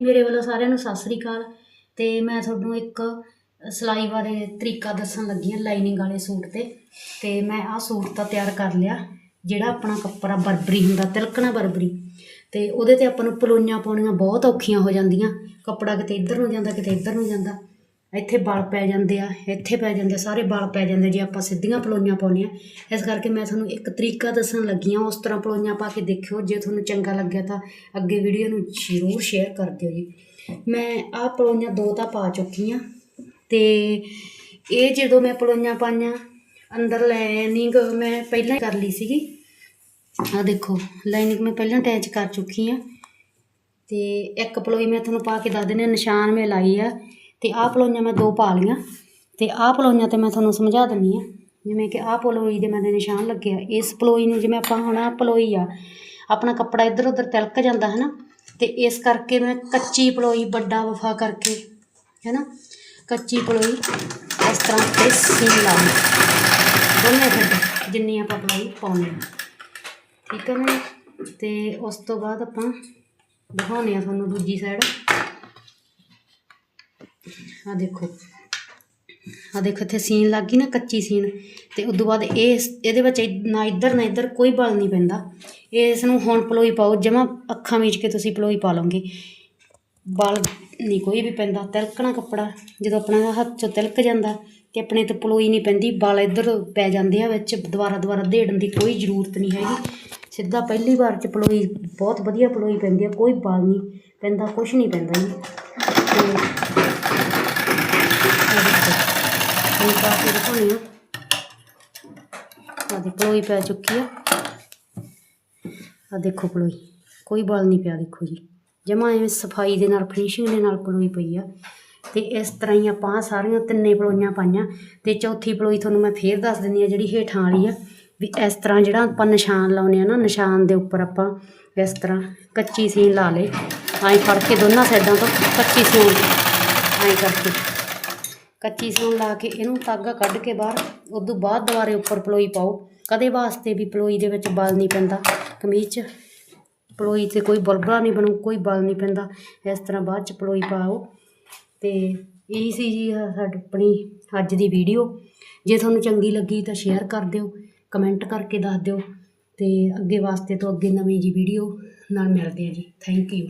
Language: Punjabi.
ਮੇਰੇ ਵੱਲੋਂ ਸਾਰਿਆਂ ਨੂੰ ਸਤਿ ਸ੍ਰੀ ਅਕਾਲ। ਤੇ ਮੈਂ ਤੁਹਾਨੂੰ ਇੱਕ ਸਿਲਾਈ ਬਾਰੇ ਤਰੀਕਾ ਦੱਸਣ ਲੱਗੀ ਹਾਂ ਲਾਈਨਿੰਗ ਵਾਲੇ ਸੂਟ ਤੇ। ਤੇ ਮੈਂ ਆਹ ਸੂਟ ਤਾਂ ਤਿਆਰ ਕਰ ਲਿਆ, ਜਿਹੜਾ ਆਪਣਾ ਕੱਪੜਾ ਬਰਬਰੀ ਹੁੰਦਾ, ਤਿਲਕਣਾ ਬਰਬਰੀ। ਤੇ ਉਹਦੇ ਤੇ ਆਪਾਂ ਨੂੰ ਪਲੋਈਆਂ ਪਾਉਣੀਆਂ ਬਹੁਤ ਔਖੀਆਂ ਹੋ ਜਾਂਦੀਆਂ। ਕੱਪੜਾ ਕਿਤੇ ਇੱਧਰ ਨੂੰ ਜਾਂਦਾ, ਕਿਤੇ ਇੱਧਰ ਨੂੰ ਜਾਂਦਾ। ਇੱਥੇ ਬਲ ਪੈ ਜਾਂਦੇ ਆ ਇੱਥੇ ਪੈ ਜਾਂਦੇ ਆ, ਸਾਰੇ ਬਲ ਪੈ ਜਾਂਦੇ ਜੇ ਆਪਾਂ ਸਿੱਧੀਆਂ ਪਲੋਈਆਂ ਪਾਉਣੀਆਂ ਇਸ ਕਰਕੇ ਮੈਂ ਤੁਹਾਨੂੰ ਇੱਕ ਤਰੀਕਾ ਦੱਸਣ ਲੱਗੀ ਹਾਂ ਉਸ ਤਰ੍ਹਾਂ ਪਲੋਈਆਂ ਪਾ ਕੇ ਦੇਖਿਓ ਜੇ ਤੁਹਾਨੂੰ ਚੰਗਾ ਲੱਗਿਆ ਤਾਂ ਅੱਗੇ ਵੀਡੀਓ ਨੂੰ ਜ਼ਰੂਰ ਸ਼ੇਅਰ ਕਰ ਦਿਓ ਜੀ। ਮੈਂ ਆਹ ਪਲੋਈਆਂ ਦੋ ਤਾਂ ਪਾ ਚੁੱਕੀ ਹਾਂ ਤੇ ਇਹ ਜਦੋਂ ਮੈਂ ਪਲੋਈਆਂ ਪਾਈਆਂ ਅੰਦਰ ਲਾਈਨਿੰਗ ਮੈਂ ਪਹਿਲਾਂ ਕਰ ਲਈ ਸੀਗੀ। ਆ ਦੇਖੋ ਲਾਈਨਿੰਗ ਮੈਂ ਪਹਿਲਾਂ ਅਟੈਚ ਕਰ ਚੁੱਕੀ ਹਾਂ ਤੇ ਇੱਕ ਪਲੋਈ ਮੈਂ ਤੁਹਾਨੂੰ ਪਾ ਕੇ ਦੱਸ ਦਿੰਦੀ ਹਾਂ ਨਿਸ਼ਾਨ ਮੈਂ ਲਾਈ ਆ। ਤੇ ਆਹ ਪਲੋਈਆਂ ਮੈਂ ਦੋ ਪਾ ਲਈਆਂ। ਤੇ ਆਹ ਪਲੋਈਆਂ ਤੇ ਮੈਂ ਤੁਹਾਨੂੰ ਸਮਝਾ ਦਿੰਨੀ ਆ, ਜਿਵੇਂ ਕਿ ਆਹ ਪਲੋਈ ਦੇ ਮੇਰੇ ਨਿਸ਼ਾਨ ਲੱਗੇ ਆ ਇਸ ਪਲੋਈ ਨੂੰ ਜਿਵੇਂ ਆਪਾਂ ਹੁਣ ਆਹ ਪਲੋਈ ਆ, ਆਪਣਾ ਕੱਪੜਾ ਇੱਧਰ ਉੱਧਰ ਤਿਲਕ ਜਾਂਦਾ ਹੈ ਨਾ ਤੇ ਇਸ ਕਰਕੇ ਮੈਂ ਕੱਚੀ ਪਲੋਈ ਵੱਡਾ ਵਫਾ ਕਰਕੇ ਹੈ ਨਾ ਕੱਚੀ ਪਲੋਈ ਇਸ ਤਰ੍ਹਾਂ ਤੇ ਸੀਨ ਲਾਉਣੀ। ਦੋਨੇ ਖੱਡ ਜਿੰਨੀ ਆਪਾਂ ਪਲੋਈ ਪਾਉਣੀ ਆ। ਠੀਕ ਹੈ ਨਾ? ਤੇ ਉਸ ਤੋਂ ਬਾਅਦ ਆਪਾਂ ਦਿਖਾਉਂਦੇ ਆ ਤੁਹਾਨੂੰ ਦੂਜੀ ਸਾਈਡ ਆ ਦੇਖੋ। ਆ ਦੇਖੋ, ਇੱਥੇ ਸੀਨ ਲੱਗ ਗਈ ਨਾ, ਕੱਚੀ ਸੀਨ। ਤੇ ਤੋਂ ਬਾਅਦ ਇਹ ਇਹਦੇ ਵਿੱਚ ਨਾ ਇੱਧਰ ਨਾ ਇੱਧਰ ਕੋਈ ਬਲ ਨਹੀਂ ਪੈਂਦਾ। ਇਸ ਨੂੰ ਹੁਣ ਪਲੋਈ ਪਾਓ, ਜਮਾ ਅੱਖਾਂ ਮੀਚ ਕੇ ਤੁਸੀਂ ਪਲੋਈ ਪਾ ਲਓਗੇ। ਬਲ ਨਹੀਂ ਕੋਈ ਵੀ ਪੈਂਦਾ। ਤਿਲਕਣਾ ਕੱਪੜਾ, ਜਦੋਂ ਆਪਣਾ ਹੱਥ 'ਚੋਂ ਤਿਲਕ ਜਾਂਦਾ ਤੇ ਆਪਣੇ ਤੇ ਪਲੋਈ ਨਹੀਂ ਪੈਂਦੀ, ਬਲ ਇੱਧਰ ਪੈ ਜਾਂਦੇ ਆ ਵਿੱਚ, ਦੁਬਾਰਾ ਦੁਬਾਰਾ ਦੇੜਨ ਦੀ ਕੋਈ ਜ਼ਰੂਰਤ ਨਹੀਂ ਹੈਗੀ। ਸਿੱਧਾ ਪਹਿਲੀ ਵਾਰ 'ਚ ਪਲੋਈ, ਬਹੁਤ ਵਧੀਆ ਪਲੋਈ ਪੈਂਦੀ ਆ, ਕੋਈ ਬਲ ਨਹੀਂ ਪੈਂਦਾ ਕੁਝ ਨਹੀਂ ਪੈਂਦਾ ਜੀ। ਤੇ ਹੁਣ ਪਾ ਕੇ ਦਿਖਾਉਣੀ ਆ। ਆਹ ਦੇਖੋ ਪਲੋਈ ਪੈ ਚੁੱਕੀ ਆ। ਆ ਦੇਖੋ ਪਲੋਈ ਕੋਈ ਬਲ ਨਹੀਂ ਪਿਆ ਦੇਖੋ ਜੀ। ਜਮਾ ਐਵੇਂ ਸਫ਼ਾਈ ਦੇ ਨਾਲ ਫਿਨਿਸ਼ਿੰਗ ਦੇ ਨਾਲ ਪਲੋਈ ਪਈ ਆ। ਤੇ ਇਸ ਤਰ੍ਹਾਂ ਹੀ ਆਪਾਂ ਸਾਰੀਆਂ ਤਿੰਨੇ ਪਲੋਈਆਂ ਪਾਈਆਂ। ਤੇ ਚੌਥੀ ਪਲੋਈ ਤੁਹਾਨੂੰ ਮੈਂ ਫੇਰ ਦੱਸ ਦਿੰਦੀ ਆ, ਜਿਹੜੀ ਹੇਠਾਂ ਵਾਲੀ ਆ। ਵੀ ਇਸ ਤਰ੍ਹਾਂ ਜਿਹੜਾ ਆਪਾਂ ਨਿਸ਼ਾਨ ਲਾਉਨੇ ਆ ਨਾ, ਨਿਸ਼ਾਨ ਦੇ ਉੱਪਰ ਆਪਾਂ ਇਸ ਤਰ੍ਹਾਂ ਕੱਚੀ ਸੀਨ ਲਾ ਲੇ ਐਂ ਫੜ ਕੇ ਦੋਨਾਂ ਸਾਈਡਾਂ ਤੋਂ ਕੱਚੀ ਸੀਨ। ਐਂ ਕਰਕੇ। ਕੱਚੀ ਸੀਨ ਲਾ ਕੇ ਇਹਨੂੰ ਤਾਗਾ ਕੱਢ ਕੇ ਬਾਹਰ, ਉਦੋਂ ਬਾਅਦ ਦੁਬਾਰੇ ਉੱਪਰ ਪਲੋਈ ਪਾਓ। ਕਦੇ ਵਾਸਤੇ ਵੀ ਪਲੋਈ ਦੇ ਵਿੱਚ ਬਲ ਨਹੀਂ ਪੈਂਦਾ। ਕਮੀਜ਼ 'ਚ ਪਲੋਈ ਤੇ ਕੋਈ ਬਲਬਲਾ ਨਹੀਂ ਬਣੂ, ਕੋਈ ਬਲ ਨਹੀਂ ਪੈਂਦਾ। ਇਸ ਤਰ੍ਹਾਂ ਬਾਅਦ 'ਚ ਪਲੋਈ ਪਾਓ। ਤੇ ਇਹੀ ਸੀ ਜੀ ਆਹ ਸਾਡੀ, ਆਪਣੀ ਅੱਜ ਦੀ ਵੀਡੀਓ। ਜੇ ਤੁਹਾਨੂੰ ਚੰਗੀ ਲੱਗੀ ਤਾਂ ਸ਼ੇਅਰ ਕਰ ਦਿਓ, ਕਮੈਂਟ ਕਰਕੇ ਦੱਸ ਦਿਓ। ਤੇ ਅੱਗੇ ਵਾਸਤੇ ਤੋਂ ਅੱਗੇ ਨਵੀਂ ਜੀ ਵੀਡੀਓ ਨਾਲ ਮਿਲਦੇ ਆ ਜੀ। Thank you.